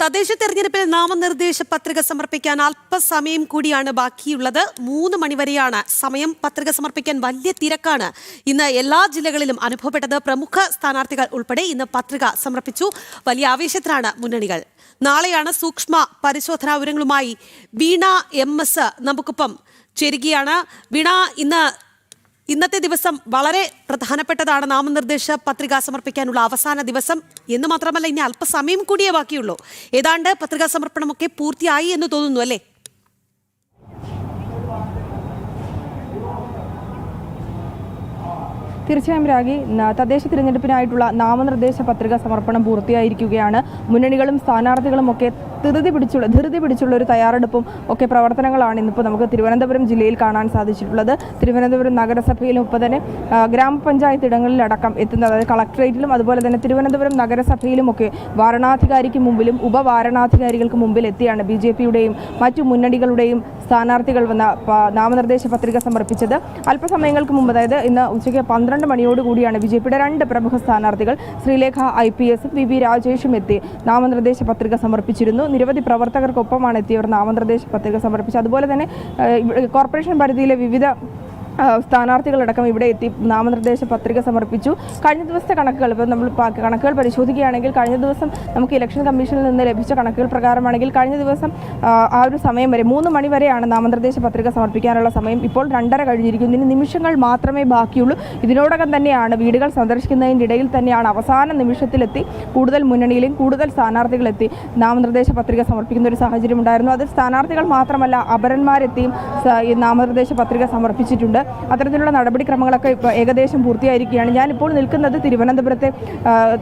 തദ്ദേശ തെരഞ്ഞെടുപ്പിൽ നാമനിർദ്ദേശ പത്രിക സമർപ്പിക്കാൻ അല്പസമയം കൂടിയാണ് ബാക്കിയുള്ളത്. മൂന്ന് മണിവരെയാണ് സമയം. പത്രിക സമർപ്പിക്കാൻ വലിയ തിരക്കാണ്. ഇന്ന് എല്ലാ ജില്ലകളിലും അനുഭവപ്പെട്ടത് പ്രമുഖ സ്ഥാനാർത്ഥികൾ ഉൾപ്പെടെ ഇന്ന് പത്രിക സമർപ്പിച്ചു. വലിയ ആവേശത്തിലാണ് മുന്നണികൾ. നാളെയാണ് സൂക്ഷ്മ പരിശോധനാ വിവരങ്ങളുമായി വീണ എം എസ് നമുക്കൊപ്പം ചേരുകയാണ്. വീണ ഇന്ന് ഇന്നത്തെ ദിവസം വളരെ പ്രധാനപ്പെട്ടതാണ്. നാമനിർദ്ദേശ പത്രിക സമർപ്പിക്കാനുള്ള അവസാന ദിവസം എന്ന് മാത്രമല്ല ഇനി അല്പസമയം കൂടിയേ ബാക്കിയുള്ളൂ. ഏതാണ്ട് പത്രികാ സമർപ്പണമൊക്കെ പൂർത്തിയായി എന്ന് തോന്നുന്നു അല്ലേ? തീർച്ചയായും രാഗി തദ്ദേശ തിരഞ്ഞെടുപ്പിനായിട്ടുള്ള നാമനിർദ്ദേശ പത്രിക സമർപ്പണം പൂർത്തിയായിരിക്കുകയാണ്. മുന്നണികളും സ്ഥാനാർത്ഥികളും ഒക്കെ ധൃതി പിടിച്ചുള്ള ധൃതി പിടിച്ചുള്ള ഒരു തയ്യാറെടുപ്പും ഒക്കെ പ്രവർത്തനങ്ങളാണ് ഇന്നിപ്പോൾ നമുക്ക് തിരുവനന്തപുരം ജില്ലയിൽ കാണാൻ സാധിച്ചിട്ടുള്ളത്. തിരുവനന്തപുരം നഗരസഭയിലും ഇപ്പോൾ തന്നെ ഗ്രാമപഞ്ചായത്ത് ഇടങ്ങളിലടക്കം എത്തുന്ന അതായത് കളക്ട്രേറ്റിലും അതുപോലെ തന്നെ തിരുവനന്തപുരം നഗരസഭയിലും ഒക്കെ വാരണാധികാരിക്ക് മുമ്പിലും ഉപവാരണാധികാരികൾക്ക് മുമ്പിൽ എത്തിയാണ് ബി ജെ പിയുടെയും മറ്റു മുന്നണികളുടെയും സ്ഥാനാർത്ഥികൾ വന്ന നാമനിർദ്ദേശ പത്രിക സമർപ്പിച്ചത്. അല്പസമയങ്ങൾക്ക് മുമ്പ് അതായത് ഇന്ന് ഉച്ചയ്ക്ക് പന്ത്രണ്ട് മണിയോടുകൂടിയാണ് ബി ജെ പിയുടെ രണ്ട് പ്രമുഖ സ്ഥാനാർത്ഥികൾ. ശ്രീലേഖ ഐ പി എസും വി വി രാജേഷും എത്തി. നാമനിർദ്ദേശ പത്രിക സമർപ്പിച്ചിരുന്നു. നിരവധി പ്രവർത്തകർക്കൊപ്പമാണ് എത്തിയവർ നാമനിർദ്ദേശ പത്രിക സമർപ്പിച്ചത്. അതുപോലെ തന്നെ കോർപ്പറേഷൻ പരിധിയിലെ വിവിധ സ്ഥാനാർത്ഥികളടക്കം ഇവിടെ എത്തി നാമനിർദ്ദേശ പത്രിക സമർപ്പിച്ചു. കഴിഞ്ഞ ദിവസത്തെ കണക്കുകൾ ഇപ്പോൾ നമ്മൾ കണക്കുകൾ പരിശോധിക്കുകയാണെങ്കിൽ കഴിഞ്ഞ ദിവസം നമുക്ക് ഇലക്ഷൻ കമ്മീഷനിൽ നിന്ന് ലഭിച്ച കണക്കുകൾ പ്രകാരമാണെങ്കിൽ കഴിഞ്ഞ ദിവസം ആ, ഒരു സമയം വരെ മൂന്ന് മണി വരെയാണ് നാമനിർദ്ദേശ പത്രിക സമർപ്പിക്കാനുള്ള സമയം. ഇപ്പോൾ രണ്ടര കഴിഞ്ഞിരിക്കുന്നു. ഇനി നിമിഷങ്ങൾ മാത്രമേ ബാക്കിയുള്ളൂ. ഇതിനോടകം തന്നെയാണ് വീടുകൾ സന്ദർശിക്കുന്നതിന്റെ ഇടയിൽ തന്നെയാണ് അവസാന നിമിഷത്തിലെത്തി കൂടുതൽ മുന്നണിയിലും കൂടുതൽ സ്ഥാനാർത്ഥികളെത്തി നാമനിർദ്ദേശ പത്രിക സമർപ്പിക്കുന്ന ഒരു സാഹചര്യം ഉണ്ടായിരുന്നു അതിൽ സ്ഥാനാർത്ഥികൾ മാത്രമല്ല അപരന്മാരെത്തിയും നാമനിർദ്ദേശ പത്രിക സമർപ്പിച്ചിട്ടുണ്ട്. അത്തരത്തിലുള്ള നടപടിക്രമങ്ങളൊക്കെ ഇപ്പോൾ ഏകദേശം പൂർത്തിയായിരിക്കുകയാണ്. ഞാനിപ്പോൾ നിൽക്കുന്നത് തിരുവനന്തപുരത്തെ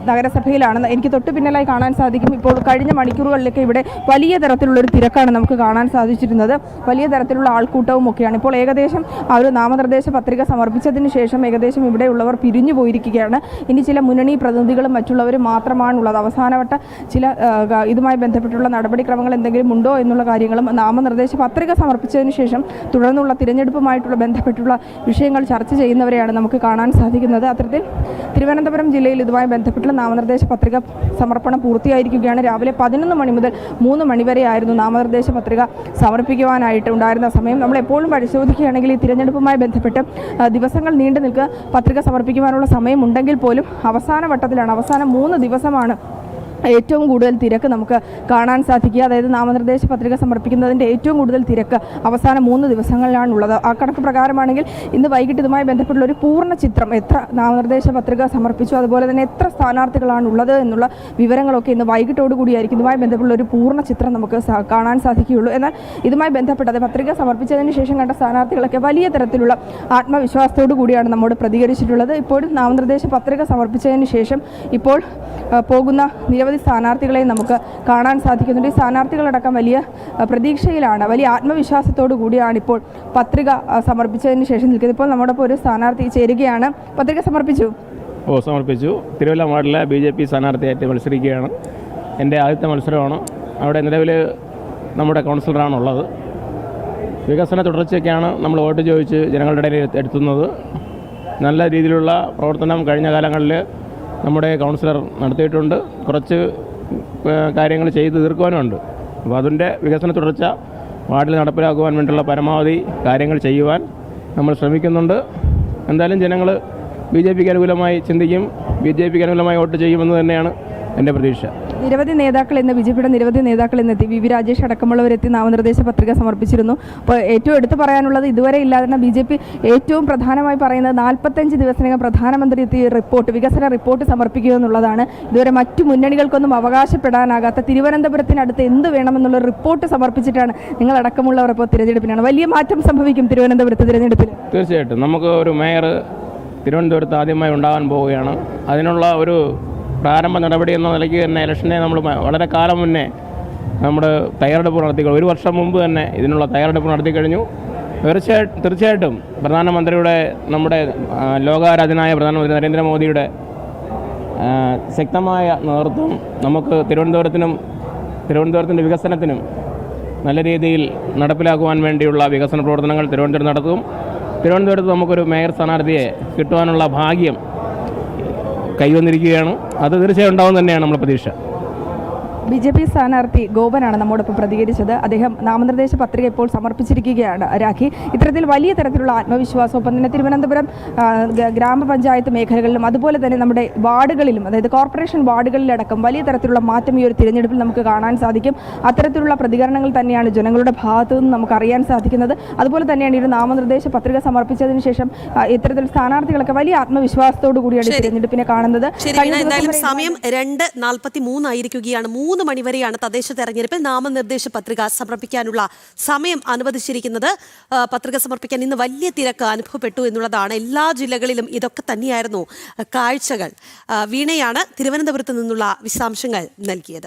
നഗരസഭയിലാണ് എനിക്ക് തൊട്ട് പിന്നിലായി കാണാൻ സാധിക്കും. ഇപ്പോൾ കഴിഞ്ഞ മണിക്കൂറുകളിലൊക്കെ ഇവിടെ വലിയ തരത്തിലുള്ളൊരു തിരക്കാണ് നമുക്ക് കാണാൻ സാധിച്ചിരുന്നത്. വലിയ തരത്തിലുള്ള ആൾക്കൂട്ടവും ഒക്കെയാണ്. ഇപ്പോൾ ഏകദേശം ആ ഒരു നാമനിർദ്ദേശ പത്രിക സമർപ്പിച്ചതിന് ശേഷം ഏകദേശം ഇവിടെയുള്ളവർ പിരിഞ്ഞു പോയിരിക്കുകയാണ്. ഇനി ചില മുന്നണി പ്രതിനിധികളും മറ്റുള്ളവരും മാത്രമാണുള്ളത്. അവസാനവട്ട ചില ഇതുമായി ബന്ധപ്പെട്ടുള്ള നടപടിക്രമങ്ങൾ എന്തെങ്കിലും ഉണ്ടോ എന്നുള്ള കാര്യങ്ങളും നാമനിർദ്ദേശ പത്രിക സമർപ്പിച്ചതിന് ശേഷം തുടർന്നുള്ള തിരഞ്ഞെടുപ്പുമായിട്ടുള്ള ബന്ധപ്പെട്ടുള്ള വിഷയങ്ങൾ ചർച്ച ചെയ്യുന്നവരെയാണ് നമുക്ക് കാണാൻ സാധിക്കുന്നത്. അത്തരത്തിൽ തിരുവനന്തപുരം ജില്ലയിൽ ഇതുമായി ബന്ധപ്പെട്ടുള്ള നാമനിർദ്ദേശ പത്രിക സമർപ്പണം പൂർത്തിയായിരിക്കുകയാണ്. രാവിലെ പതിനൊന്ന് മണി മുതൽ മൂന്ന് മണിവരെയായിരുന്നു നാമനിർദ്ദേശ പത്രിക സമർപ്പിക്കുവാനായിട്ട് ഉണ്ടായിരുന്ന സമയം. നമ്മൾ എപ്പോഴും പരിശോധിക്കുകയാണെങ്കിൽ ഈ തിരഞ്ഞെടുപ്പുമായി ബന്ധപ്പെട്ട് ദിവസങ്ങൾ നീണ്ടു നിൽക്കുക പത്രിക സമർപ്പിക്കുവാനുള്ള സമയമുണ്ടെങ്കിൽ പോലും അവസാന വട്ടത്തിലാണ് അവസാന മൂന്ന് ദിവസമാണ് ഏറ്റവും കൂടുതൽ തിരക്ക് നമുക്ക് കാണാൻ സാധിക്കുക. അതായത് നാമനിർദ്ദേശ പത്രിക സമർപ്പിക്കുന്നതിന്റെ ഏറ്റവും കൂടുതൽ തിരക്ക് അവസാന മൂന്ന് ദിവസങ്ങളിലാണ് ഉള്ളത് ആ കണക്ക് പ്രകാരമാണെങ്കിൽ ഇന്ന് വൈകിട്ട് ഇതുമായി ബന്ധപ്പെട്ടുള്ള ഒരു പൂർണ ചിത്രം എത്ര നാമനിർദ്ദേശ പത്രിക സമർപ്പിച്ചു അതുപോലെ തന്നെ എത്ര സ്ഥാനാർത്ഥികളാണ് ഉള്ളത് എന്നുള്ള വിവരങ്ങളൊക്കെ ഇന്ന് വൈകിട്ടോടു കൂടിയായിരിക്കും ഇതുമായി ബന്ധപ്പെട്ടുള്ള ഒരു പൂർണ ചിത്രം നമുക്ക് കാണാൻ സാധിക്കുകയുള്ളൂ. എന്നാൽ ഇതുമായി ബന്ധപ്പെട്ടത് പത്രിക സമർപ്പിച്ചതിന് ശേഷം കണ്ട സ്ഥാനാർത്ഥികളൊക്കെ വലിയ തരത്തിലുള്ള ആത്മവിശ്വാസത്തോടു കൂടിയാണ് നമ്മോട് പ്രതികരിച്ചിട്ടുള്ളത്. ഇപ്പോഴും നാമനിർദ്ദേശ പത്രിക സമർപ്പിച്ചതിന് ശേഷം ഇപ്പോൾ പോകുന്ന സ്ഥാനാർത്ഥികളെ നമുക്ക് കാണാൻ സാധിക്കുന്നുണ്ട്. ഈ സ്ഥാനാർത്ഥികളടക്കം വലിയ പ്രതീക്ഷയിലാണ് വലിയ ആത്മവിശ്വാസത്തോടു കൂടിയാണ് ഇപ്പോൾ പത്രിക സമർപ്പിച്ചതിന് ശേഷം നിൽക്കുന്നത്. ഇപ്പോൾ നമ്മുടെ ഒരു സ്ഥാനാർത്ഥി ചേരുകയാണ്. പത്രിക സമർപ്പിച്ചു. ഓ സമർപ്പിച്ചു. തിരുവല്ല വാർഡിലെ ബി ജെ പി സ്ഥാനാർത്ഥിയായിട്ട് മത്സരിക്കുകയാണ്. എന്റെ ആദ്യത്തെ മത്സരമാണ്. അവിടെ നിലവിൽ നമ്മുടെ കൗൺസിലറാണുള്ളത്. വികസന തുടർച്ചയ്ക്കാണ് നമ്മൾ വോട്ട് ചോദിച്ച് ജനങ്ങളുടെ ഇടയിൽ എത്തുന്നത്. നല്ല രീതിയിലുള്ള പ്രവർത്തനം കഴിഞ്ഞ കാലങ്ങളിൽ നമ്മുടെ കൗൺസിലർ നടത്തിയിട്ടുണ്ട്. കുറച്ച് കാര്യങ്ങൾ ചെയ്ത് തീർക്കുവാനുമുണ്ട് അപ്പോൾ അതിന്റെ വികസന തുടർച്ച വാർഡിൽ നടപ്പിലാക്കുവാൻ വേണ്ടിയുള്ള പരമാവധി കാര്യങ്ങൾ ചെയ്യുവാൻ നമ്മൾ ശ്രമിക്കുന്നുണ്ട്. എന്തായാലും ജനങ്ങൾ ബി ജെ പിക്ക് അനുകൂലമായി ചിന്തിക്കും ബി ജെ പിക്ക് അനുകൂലമായി വോട്ട് ചെയ്യുമെന്ന് തന്നെയാണ് എന്റെ പ്രതീക്ഷ. നിരവധി നേതാക്കൾ ഇന്ന് ബി ജെ പിയുടെ നിരവധി നേതാക്കൾ ഇന്നെത്തി വി വി രാജേഷ് അടക്കമുള്ളവരെത്തി നാമനിർദ്ദേശ പത്രിക സമർപ്പിച്ചിരുന്നു. അപ്പോൾ ഏറ്റവും എടുത്തു പറയാനുള്ളത് ഇതുവരെ ഇല്ലാതെ ബി ജെ പി ഏറ്റവും പ്രധാനമായി പറയുന്നത് നാൽപ്പത്തഞ്ച് ദിവസത്തിനകം പ്രധാനമന്ത്രി എത്തി റിപ്പോർട്ട് വികസന റിപ്പോർട്ട് സമർപ്പിക്കുക എന്നുള്ളതാണ്. ഇതുവരെ മറ്റു മുന്നണികൾക്കൊന്നും അവകാശപ്പെടാനാകാത്ത തിരുവനന്തപുരത്തിനടുത്ത് എന്ത് വേണമെന്നുള്ള റിപ്പോർട്ട് സമർപ്പിച്ചിട്ടാണ് നിങ്ങൾ അടക്കമുള്ളവർ ഇപ്പോൾ തിരഞ്ഞെടുപ്പിനാണ്. വലിയ മാറ്റം സംഭവിക്കും തിരുവനന്തപുരത്ത് തിരഞ്ഞെടുപ്പിൽ. തീർച്ചയായിട്ടും. നമുക്ക് ഒരു മേയർ തിരുവനന്തപുരത്ത് ആദ്യമായി ഉണ്ടാകാൻ പോവുകയാണ്. അതിനുള്ള ഒരു പ്രാരംഭ നടപടി എന്ന നിലയ്ക്ക് തന്നെ ഇലക്ഷനെ നമ്മൾ വളരെ കാലം മുന്നേ നമ്മൾ തയ്യാറെടുപ്പ് നടത്തി ഒരു വർഷം മുമ്പ് തന്നെ ഇതിനുള്ള തയ്യാറെടുപ്പ് നടത്തി കഴിഞ്ഞു. തീർച്ചയായിട്ടും തീർച്ചയായിട്ടും പ്രധാനമന്ത്രിയുടെ നമ്മുടെ ലോകാരാധനായ പ്രധാനമന്ത്രി നരേന്ദ്രമോദിയുടെ ശക്തമായ നേതൃത്വം നമുക്ക് തിരുവനന്തപുരത്തിനും തിരുവനന്തപുരത്തിന്റെ വികസനത്തിനും നല്ല രീതിയിൽ നടപ്പിലാക്കുവാൻ വേണ്ടിയുള്ള വികസന പ്രവർത്തനങ്ങൾ തിരുവനന്തപുരം നടത്തും. തിരുവനന്തപുരത്ത് നമുക്കൊരു മേയർ സ്ഥാനാർത്ഥിയെ കിട്ടുവാനുള്ള ഭാഗ്യം കൈവന്നിരിക്കുകയാണ്. അത് തീർച്ചയായും ഉണ്ടാവും തന്നെയാണ് നമ്മുടെ പ്രതീക്ഷ. ബി ജെ പി സ്ഥാനാർത്ഥി ഗോപനാണ് നമ്മോടൊപ്പം പ്രതികരിച്ചത്. അദ്ദേഹം നാമനിർദ്ദേശ പത്രിക ഇപ്പോൾ സമർപ്പിച്ചിരിക്കുകയാണ്. രാഖി. ഇത്തരത്തിൽ വലിയ തരത്തിലുള്ള ആത്മവിശ്വാസം ഒപ്പം തന്നെ തിരുവനന്തപുരം ഗ്രാമപഞ്ചായത്ത് മേഖലകളിലും അതുപോലെ തന്നെ നമ്മുടെ വാർഡുകളിലും അതായത് കോർപ്പറേഷൻ വാർഡുകളിലടക്കം വലിയ തരത്തിലുള്ള മാറ്റം ഈ ഒരു തിരഞ്ഞെടുപ്പിൽ നമുക്ക് കാണാൻ സാധിക്കും. അത്തരത്തിലുള്ള പ്രതികരണങ്ങൾ തന്നെയാണ് ജനങ്ങളുടെ ഭാഗത്തു നിന്ന് നമുക്ക് അറിയാൻ സാധിക്കുന്നത്. അതുപോലെ തന്നെയാണ് ഈ ഒരു നാമനിർദ്ദേശ പത്രിക സമർപ്പിച്ചതിന് ശേഷം ഇത്തരത്തിൽ സ്ഥാനാർത്ഥികളൊക്കെ വലിയ ആത്മവിശ്വാസത്തോടു കൂടിയാണ് തിരഞ്ഞെടുപ്പിനെ കാണുന്നത്. സമയം രണ്ട് നാൽപ്പത്തി മൂന്നായിരിക്കുകയാണ് മൂന്ന് മണിവരെയാണ് തദ്ദേശ തെരഞ്ഞെടുപ്പിൽ നാമനിർദ്ദേശ പത്രിക സമർപ്പിക്കാനുള്ള സമയം അനുവദിച്ചിരിക്കുന്നത്. പത്രിക സമർപ്പിക്കാൻ ഇന്ന് വലിയ തിരക്ക് അനുഭവപ്പെട്ടു എന്നുള്ളതാണ്. എല്ലാ ജില്ലകളിലും ഇതൊക്കെ തന്നെയായിരുന്നു കാഴ്ചകൾ. വീണയാണ് തിരുവനന്തപുരത്ത് നിന്നുള്ള വിശദാംശങ്ങൾ നൽകിയത്.